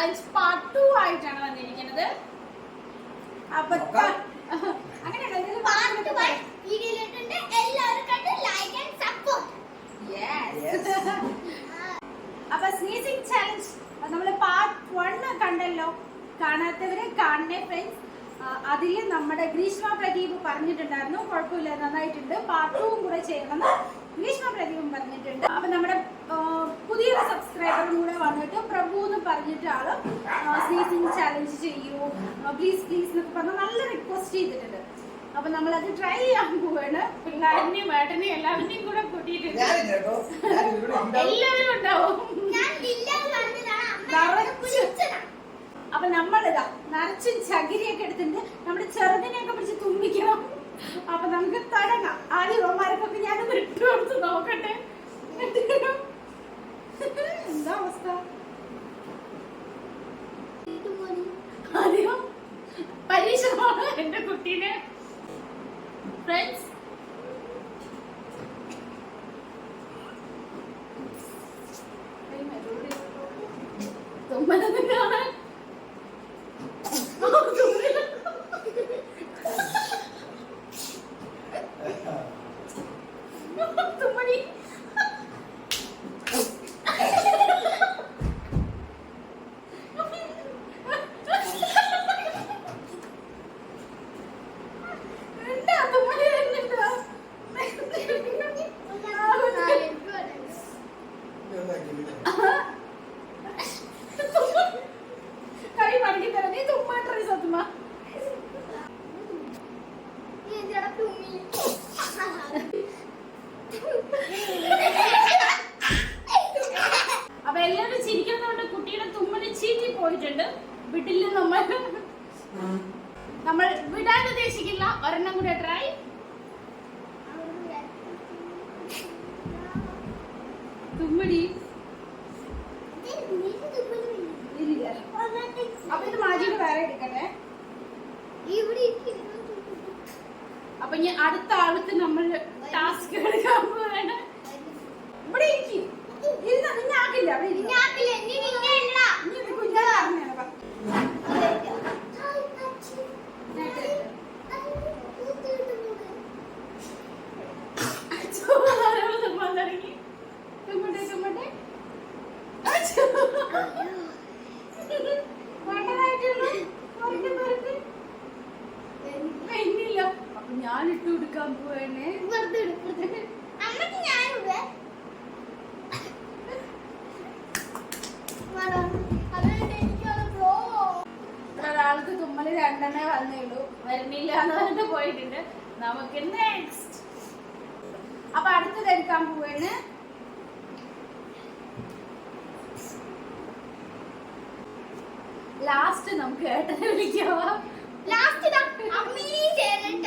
Challenge part two ആയിട്ടാണ് വന്നിരിക്കുന്നത്. അപ്പൊ. അപ്പൊ സ്നീസിംഗ് ചാലഞ്ച് നമ്മൾ പാർട്ട് വൺ കണ്ടല്ലോ. കാണാത്തവരെ കാണണേ ഫ്രണ്ട്സ് അതിൽ നമ്മുടെ ഗ്രീഷ്മ പ്രദീപ് പറഞ്ഞിട്ടുണ്ടായിരുന്നു. കുഴപ്പമില്ല നന്നായിട്ടുണ്ട്. പാർട്ട് ടൂവും കൂടെ ചെയ്യണമെന്ന് ഗ്രീഷ്മ പ്രദീപും പറഞ്ഞിട്ടുണ്ട്. അപ്പൊ നമ്മുടെ പുതിയ പുതിയൊരു സബ്സ്ക്രൈബറും കൂടെ വന്നിട്ട് പ്രഭു എന്ന് പറഞ്ഞിട്ട് ആൾ സ്നീസിംഗ് ചാലഞ്ച് ചെയ്യൂ. പ്ലീസ് പ്ലീസ് എന്നൊക്കെ പറഞ്ഞ് നല്ല റിക്വസ്റ്റ് ചെയ്തിട്ടുണ്ട്. അപ്പൊ നമ്മളത് ട്രൈ ചെയ്യാൻ പോവാണ്. പിള്ളേരെയും വേട്ടനെയും എല്ലാവരെയും കൂടെ കൂട്ടിയിട്ടുണ്ട് ഞാൻ എല്ലാവരും ഉണ്ടാവും. ഞാൻ അപ്പൊ നമ്മളിതാ നിറച്ചും ചകിരിയൊക്കെ എടുത്തിട്ട് നമ്മുടെ ചെറുതിനെയൊക്കെ പിടിച്ച് തുമ്പിക്കണം. അപ്പൊ നമുക്ക് തുടങ്ങാം ആദ്യം ഇവന്മാർക്കൊക്കെ ഞാനൊന്ന് ഇട്ട് കൊടുത്ത് നോക്കട്ടെ. എന്താ അവസ്ഥ? ആദ്യം പരീക്ഷണമാണ് എന്റെ കുട്ടീനെ. ഫ്രണ്ട്സ് തുമ്മലൊന്നും കാണാൻ തുമ്മടി എന്താ തുമ്മൽ വരുന്നുണ്ടോ? കൈ മടക്കി തരാം നീ തുമ്മാട്ടെ സത്തുമ്മ അപ്പൊ എല്ലാവരും ചിരിക്കുന്നതുകൊണ്ട് കുട്ടിയുടെ തുമ്മൽ ചീറ്റി പോയിട്ടുണ്ട്. വിടില്ല നമ്മൾ നമ്മൾ വിടാൻ ഉദ്ദേശിക്കില്ല ഒരെണ്ണം കൂടെ ട്രൈ തുമ്മടി ഇല്ല അപ്പൊ ഇത് മാജിക്ക് വേറെ എടുക്കട്ടെ ഇവിടെ അപ്പൊ ഇനി അടുത്ത ആൾക്ക് നമ്മൾ ഞാൻ ഇട്ടു കൊടുക്കാൻ പോവാണ്. വെറുതെ അമ്മയ്ക്ക് ഞാനിവിടെ ഒരാൾക്ക് തുമ്മൽ രണ്ടെണ്ണേ വന്നേ ഉള്ളൂ വരുന്നില്ല എന്ന് പറഞ്ഞിട്ട് പോയിട്ടുണ്ട്. നമുക്ക് നെക്സ്റ്റ് അപ്പൊ അടുത്തത് എടുക്കാൻ പോവാണ്. ലാസ്റ്റ് നമുക്ക് ഏട്ടനെ വിളിക്കാവാ ലാസ്റ്റ് അമ്മീ ചേരണ്ട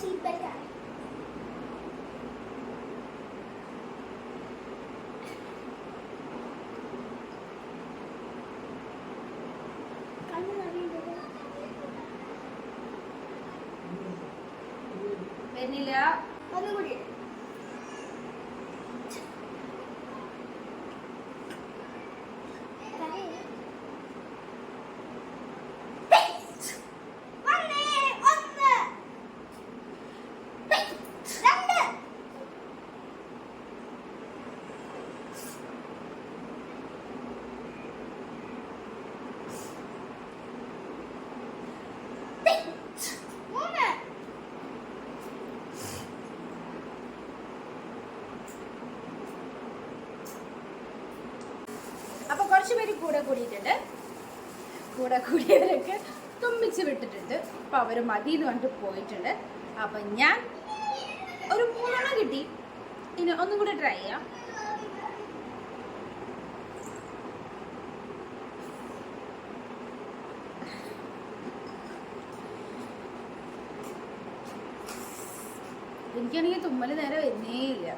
സീറ്റ് കണ്ണു നിറയുന്നത് വരുന്നില്ല. ഒന്നും കൂടി ഇട്. വന്നേ, ഒന്ന്. രണ്ട്. കുറച്ച് കൂടിയിട്ടുണ്ട്. കൂടെ കൂടിയവരൊക്കെ തുമ്മിച്ച് വിട്ടിട്ടുണ്ട്. അപ്പം അവർ മതി എന്ന് പറഞ്ഞിട്ട് പോയിട്ടുണ്ട്. അപ്പം ഞാൻ ഒരു മൂന്നെണ്ണം കിട്ടി. ഇനി ഒന്നും കൂടെ ട്രൈ ചെയ്യാം. എനിക്കാണെങ്കിൽ തുമ്മൽ നേരെ വരുന്നേ ഇല്ല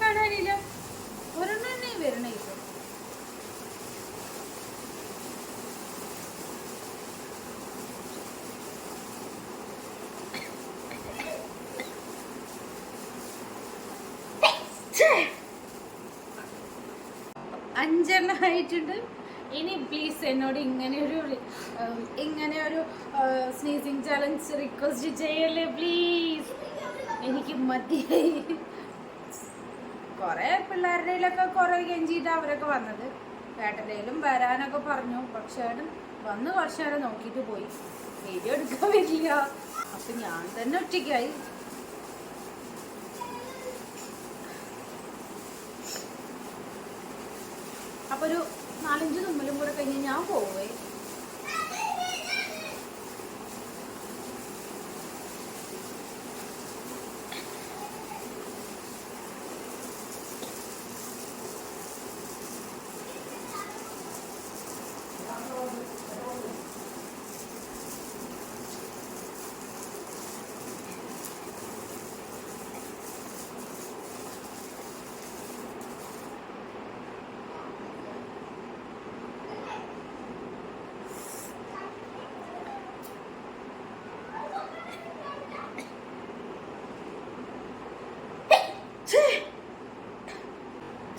കാണാനില്ല ഒരെണ്ണം തന്നെ വരണേ ഇപ്പൊ ആയിട്ടുണ്ട് ഇനി പ്ലീസ് എന്നോട് ഇങ്ങനെ ഒരു വിളി- ഉം, ഇങ്ങനെ ഒരു സ്നീസിങ് ചലഞ്ച് റിക്വസ്റ്റ് ചെയ്യല്ലേ പ്ലീസ് എനിക്ക് മതിയായി. കുറെ പിള്ളേരുടെ കയ്യിലൊക്കെ കുറെ കെഞ്ചിയിട്ട് അവരൊക്കെ വന്നത്. ഏട്ടന്റെയിലും വരാനൊക്കെ പറഞ്ഞു. പക്ഷേ വന്ന് കുറച്ചു നേരം നോക്കിയിട്ട് പോയി. വീഡിയോ എടുക്കാൻ പറ്റില്ല അപ്പൊ ഞാൻ തന്നെ ഒറ്റയ്ക്കായി. അപ്പൊ ഒരു നാലഞ്ച് തുമ്മലും കൂടെ കഴിഞ്ഞ് ഞാൻ പോവേ.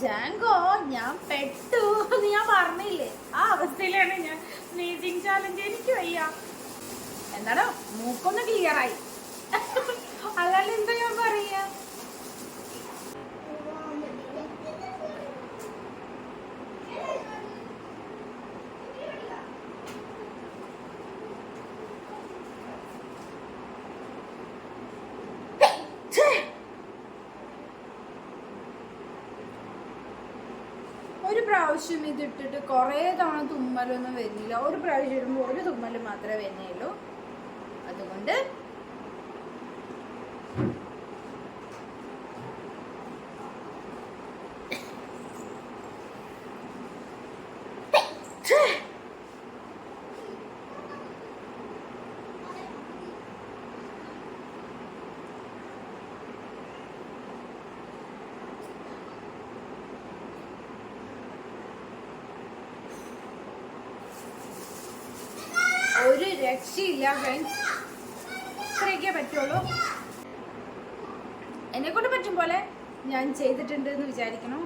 ജാങ്കോ ഞാൻ പെട്ടു. എന്ന് ഞാൻ പറഞ്ഞില്ലേ? ആ അവസ്ഥയിലാണ് ഞാൻ സ്നീസിങ് ചാലഞ്ച് എനിക്ക് വയ്യ. എന്താണോ മൂക്കൊന്ന് ക്ലിയർ ആയി. അല്ലാണ്ട് എന്താ ഞാൻ പറയാ ഒരു പ്രാവശ്യം ഇതിട്ടിട്ട് കുറേ തവണ തുമ്മലൊന്നും വരുന്നില്ല ഒരു പ്രാവശ്യം ഇടുമ്പോൾ ഒരു തുമ്മൽ മാത്രമേ വരുന്നുള്ളൂ. അതുകൊണ്ട് ഒരു രക്ഷയില്ല ഫ്രണ്ട്സ് ഇത്രയൊക്കെ പറ്റുള്ളൂ. എന്നെ കൊണ്ട് പറ്റും പോലെ ഞാൻ ചെയ്തിട്ടുണ്ട് എന്ന് വിചാരിക്കണം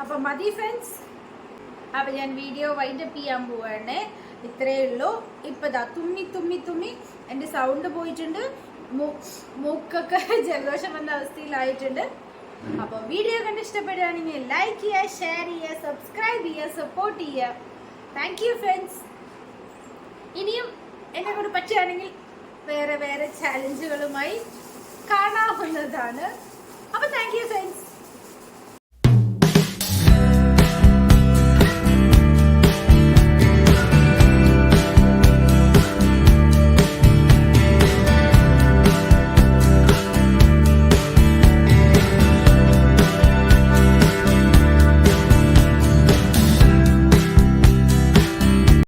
അപ്പൊ മതി ഫ്രണ്ട്സ് ഞാൻ വീഡിയോ വൈൻഡപ്പ് ചെയ്യാൻ പോവാണ്. ഇത്രയേ ഉള്ളൂ. ഇപ്പൊ ദാ തുമ്മി തുമ്മി തുമ്മി എന്റെ സൗണ്ട് പോയിട്ടുണ്ട്. മൂക്കൊക്കെ ജലദോഷം വന്ന അവസ്ഥയിലായിട്ടുണ്ട്. അപ്പൊ വീഡിയോ കണ്ട് ഇഷ്ടപ്പെടുകയാണെങ്കിൽ ലൈക്ക് ചെയ്യുക ഷെയർ ചെയ്യുക സബ്സ്ക്രൈബ് ചെയ്യുക സപ്പോർട്ട് ചെയ്യുക. താങ്ക് യു ഫ്രണ്ട്സ് ഇനിയും എന്നെ കൂടെ പറ്റുകയാണെങ്കിൽ വേറെ വേറെ ചാലഞ്ചുകളുമായി കാണാവുന്നതാണ്. അപ്പൊ താങ്ക് യു ഫ്രണ്ട്സ്